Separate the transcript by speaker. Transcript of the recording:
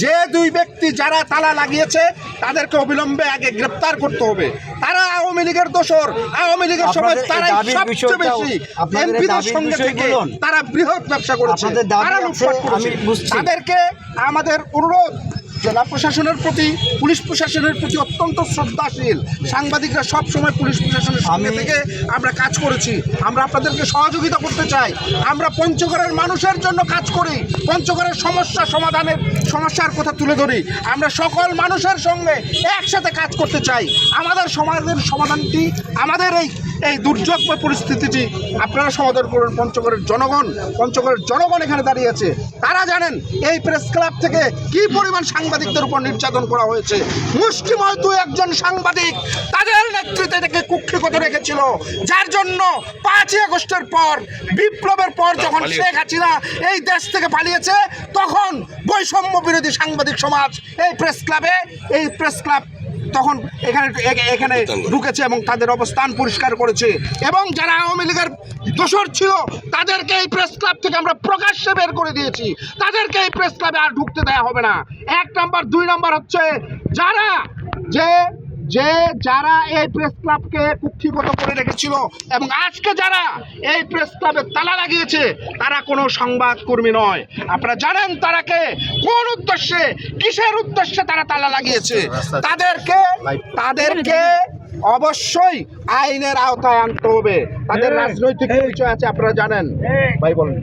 Speaker 1: যে দুই ব্যক্তি যারা তালা লাগিয়েছে তাদেরকে অবিলম্বে আগে গ্রেপ্তার করতে হবে। তারা আওয়ামী লীগের দোষর। আওয়ামী লীগের সময় তারাই সবচেয়ে বেশি এমপিদের সঙ্গে থেকে তারা বৃহৎ ব্যবসা করেছে। তারা লুটপাট করেছে। তাদেরকে আমাদের অনুরোধ জেলা প্রশাসনের প্রতি পুলিশ প্রশাসনের প্রতি অত্যন্ত শ্রদ্ধাশীল। সাংবাদিকরা সব সময় পুলিশ প্রশাসনের
Speaker 2: আমি-
Speaker 1: থেকে আমরা কাজ করেছি। আমরা আপনাদেরকে সহযোগিতা করতে চাই। আমরা পঞ্চগড়ের মানুষের জন্য কাজ করি। পঞ্চগড়ের সমস্যা সমাধানের সমস্যার কথা তুলে ধরি। আমরা সকল মানুষের সঙ্গে একসাথে কাজ করতে চাই। আমাদের সমাজের সমাধানটি আমাদের এই এই দুর্যোগ পরিস্থিতিটি আপনারা সমাধান করুন। পঞ্চগড়ের জনগণ পঞ্চগড়ের জনগণ এখানে দাঁড়িয়ে আছে। তারা জানেন এই প্রেস ক্লাব থেকে কি পরিমাণ সাংবাদিকদের উপর নির্যাতন করা হয়েছে। মুষ্টিময় দু একজন সাংবাদিক তাদের নেতৃত্বে থেকে কুক্ষিগত রেখেছিল। যার জন্য পাঁচই আগস্টের পর বিপ্লবের পর যখন শেখ হাসিনা এই দেশ থেকে পালিয়েছে তখন বৈষম্য বিরোধী সাংবাদিক সমাজ এই প্রেস ক্লাবে এই প্রেস ক্লাব তখন এখানে এখানে ঢুকেছে এবং তাদের অবস্থান পরিষ্কার করেছে। এবং যারা আওয়ামী লীগের দোষর ছিল তাদেরকে এই প্রেস ক্লাব থেকে আমরা প্রকাশ্যে বের করে দিয়েছি। তাদেরকে এই প্রেস ক্লাবে আর ঢুকতে দেওয়া হবে না। এক নাম্বার দুই নাম্বার হচ্ছে যারা যে যে যারা এই প্রেস ক্লাবকে কুক্ষিগত করে রেখেছিল এবং আজকে যারা এই প্রেস ক্লাবে তালা লাগিয়েছে তারা কোনো সংবাদ কর্মী নয়। আপনারা জানেন তারাকে কোন উদ্দেশ্যে কিসের উদ্দেশ্যে তারা তালা লাগিয়েছে? তাদেরকে তাদেরকে অবশ্যই আইনের আওতায় আনতে হবে। তাদের রাজনৈতিক পরিচয় আছে আপনারা জানেন। ভাই বলেন।